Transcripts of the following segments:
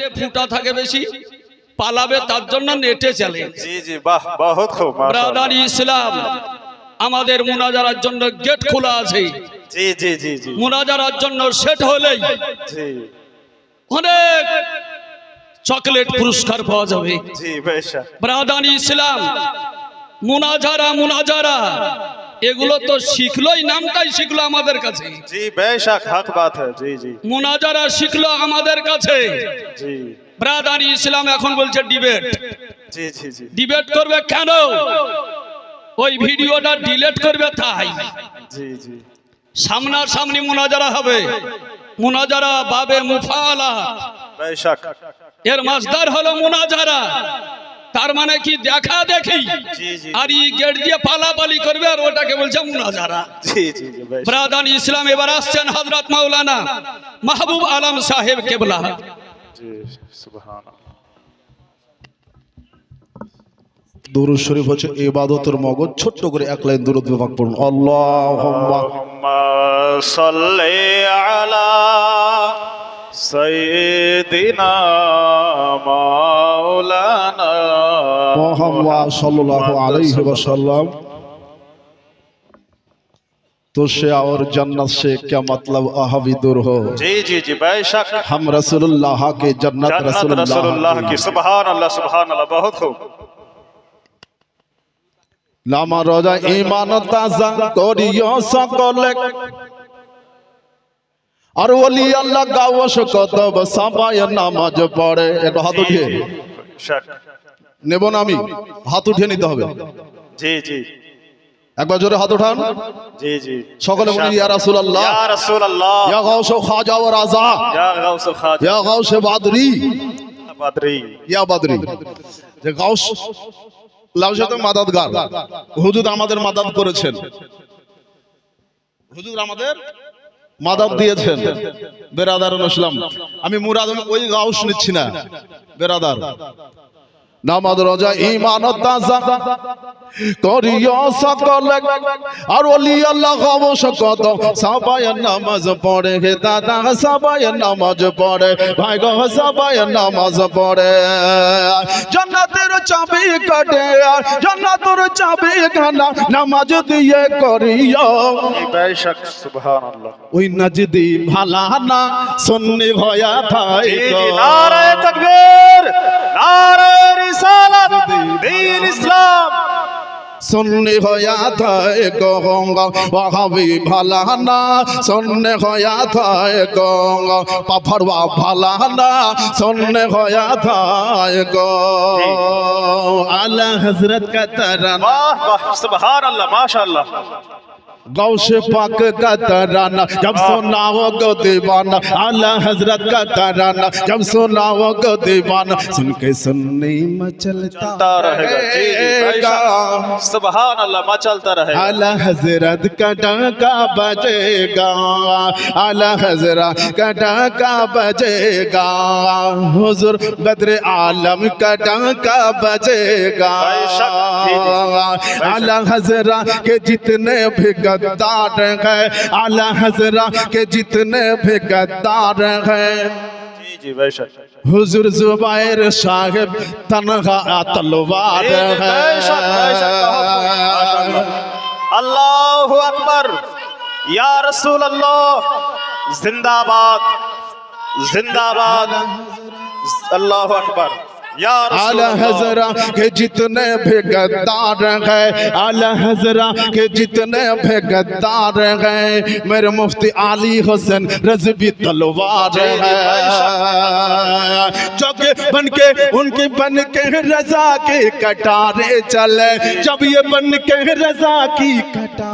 নেটে ফুটা থাকে বেশি পালাবে তার জন্য নেটে চলে জি জি বাহ বহুত খুব। ব্রাদার ইসলাম আমাদের মুনাজারার জন্য গেট খোলা আছে। জি জি জি জি। মুনাজারার জন্য সেট হলেই জি। অনেক চকলেট পুরস্কার পাওয়া যাবে। জি বেশা। ব্রাদার ইসলাম মুনাজারা মুনাজারা। এগুলো তো শিখলোই নামটাই শিখলো আমাদের কাছে। জি জি জি। শিখলো আমাদের কাছে। জি। ব্রাদারি ইসলাম এখন বলছে ডিবেট। জি জি জি। ডিবেট করবে কেন? ওই ভিডিওটা ডিলিট করবে তাই। জি জি। মোনাজারা মুনাজারা হবে। মুনাজারা বাবে মুফালা এর মাসদার হলো মোনাজারা। তার মানে কি দেখা দেখি? আর ই গেট দিয়ে পালাপালি করবে আর ওটাকে বলছে মুনাজারা। ব্রাদান ইসলাম এবার আসছেন হজরত মাওলানা মাহবুব আলম সাহেব কেবলা। দুরুদ শরীফ হচ্ছে ইবাদতের মগজ ছোট্ট করে এক লাইন দুরুদ বিভাগ পড়ুন। আল্লাহ সাল্লি আলা সৈদিনা মাওলানা মোহাম্মদ সাল্লাল্লাহু আলাইহি ওয়াসাল্লাম تو سے اور جنت سے کیا مطلب آہوی دور ہو جی جی جی بے شک ہم رسول اللہ کے جنت, جنت رسول, اللہ رسول اللہ کی سبحان اللہ سبحان اللہ بہت خوب লামা রোজা ইমান তাজা করিও সকলে আর ওলি আল্লাহ গাওয়াস কত সাবায় নামাজ পড়ে। একটু হাত উঠিয়ে। নেব না আমি। হাত উঠিয়ে নিতে হবে। জি জি। একবার জোরে হাত উঠান। জি জি। সকলে বলি ইয়া রাসূলুল্লাহ। ইয়া রাসূলুল্লাহ। ইয়া গাউস খাজা ওয়া রাজা। ইয়া গাউস খাজা। ইয়া গাউস বাদরি। বাদরি। ইয়া বাদরি। যে গাউস লাউসে তো মাদাদগার। হুজুর আমাদের মাদাদ করেছেন। হুজুর আমাদের মাদাদ দিয়েছেন। বেরাদার আমি মুরাদ ওই গাউস নিচ্ছি না। বেরাদার। নামাজ রোজা ইমান তাজা। করিও সকলে। আর ওলি আল্লাহ অবশকত সবাই নামাজ পড়ে হে দাদা সবাই নামাজ পড়ে ভাই গো সবাই নামাজ পড়ে। জান্নাতের চাবি কাটে আর জান্নাতের চাবি খানা নামাজ দিয়ে করিও। বেশক সুবহানাল্লাহ। ওই নাজদি ভালা না সুন্নি ভয়া ভাই নারায়ে তাকবীর। হুজুরের দিন ইসলাম। সন্নি হয়া থায় গঙ্গ বাহাবি ভালা না সন্নে হয়া থায় গঙ্গ পাফরবা ভালা না সন্নে হয়া থায় গ আলা হজরত কা তারানা। বাহ বাহ সুবহানাল্লাহ মাশাআল্লাহ। غوش پاک کا ترانہ، جب سونا ہو گو دیوانہ، اعلیٰ حضرت کا ترانہ، جب سونا ہو گو دیوانہ، سن کے سننے مچلتا رہ گا جی، جی۔ گا۔ سبحان اللہ ماں چلتا رہے اعلی حضرت کا ڈانکا بجے گا۔ اعلی حضرت کا ڈانکا بجے گا۔ حضور بدر عالم کا ڈانکا بجے گا۔ اعلی حضرت کے جتنے بھی گدار ہیں اعلی حضرت کے جتنے بھی گدار ہیں۔ হুজুর জুবাইর সাহেব তনহা তলবার আল্লাহু আকবার। ইয়া রাসূলুল্লাহ। জিন্দাবাদ। জিন্দাবাদ। আল্লাহু আকবার। اعلی حضرہ کہ جتنے بھی گدار گئے اعلی حضرہ کہ جتنے بھی گدار گئے میرے مفتی علی حسن رضوی تلوار ہے۔ یہ بن کے ان کی بن کے رضا کے کٹارے چلے جب یہ بن کے رضا کی کٹارے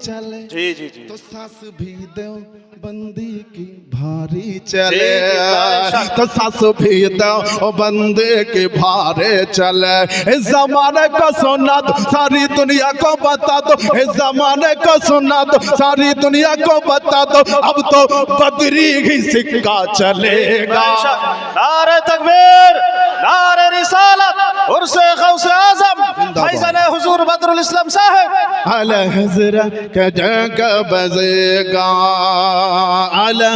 چلے جی جی جی تو ساس بھی دیو بندی کی بھاری چلے تو ساس بھی دیو بندی کی بھاری چلے اس زمانے کو سنا دو ساری دنیا کو بتا دو اس زمانے کو سنا دو ساری دنیا کو بتا دو اب تو بدری ہی سکہ چلے گا نعرہ تکبیر نار رسالت عرص غوث اعظم حیزن حضور بدر الاسلام صاحب۔ اعلی حضرت کا جنگ بزے گا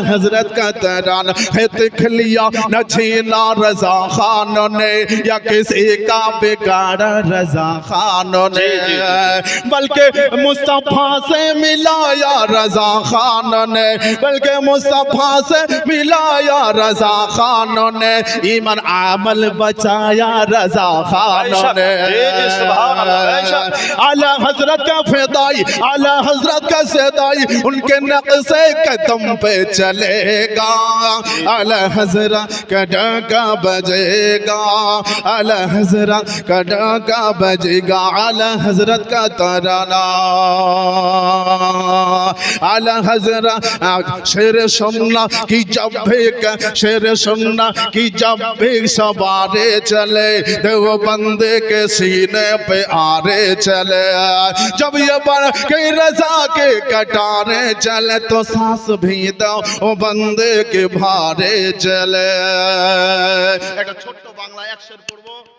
حضرت کا تران خط کھلیا نہ چھینا رضا خانوں نے یا کسی کا بگاڑا رضا خانوں نے۔ جی، جی، جی، بلکہ مصطفیٰ سے ملایا رضا خانوں نے۔ بلکہ مصطفیٰ سے ملایا رضا خانوں نے۔ ایمن عامل بچایا رضا خان نے اعلیٰ حضرت کا فیدائی اعلیٰ حضرت کا سیدائی ان کے نقص قدم پہ چلے گا۔ اعلیٰ حضرت کا ڈاکا بجے گا۔ اعلیٰ حضرت کا ڈاکا بجے گا۔ اعلیٰ حضرت کا ترانا اعلیٰ حضرت شیر سننا کی جب بھی شیر سننا کی جب بھی سبارے چلے۔ دیو بندے کے سینے پہ तराना आला हजरत शेर सुनना की जब भी क- शेर सुनना की जब भी सवारे चले देव बंदे के सीने पे आरे चले जब ये बन के रजा के कटारे चले तो सांस भी दो ओ बंदे के भारे चले একটা ছোট্ট বাংলা একশের পড়বো জি জি আতা ইরশাদ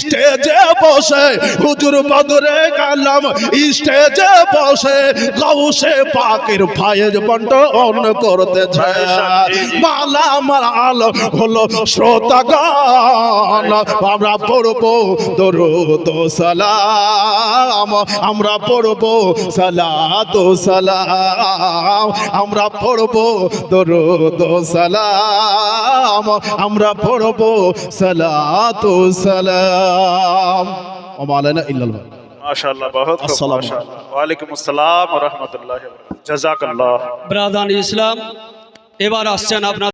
স্টেজে বসে, হুজুর বদরে কালাম, স্টেজে বসে গৌসে পাকের ফায়েজ বন্টন করতেছে। মালা মাল হলো শ্রোতাগান আমরা পড়ব ও সালাম, আমরা পড়ব ও সালাম, আমরা পড়ব ও সালাম, আমরা পড়ব ও সালাম। ওমালানা ইল্লাল্লাহ। মাশাআল্লাহ বহুত আসসালামু আলাইকুম। আসসালাম ওয়া রাহমাতুল্লাহি ওয়া বারাকাতুহু। জাযাকাল্লাহ। ব্রাদান ইসলাম এবার আসছেন আপনার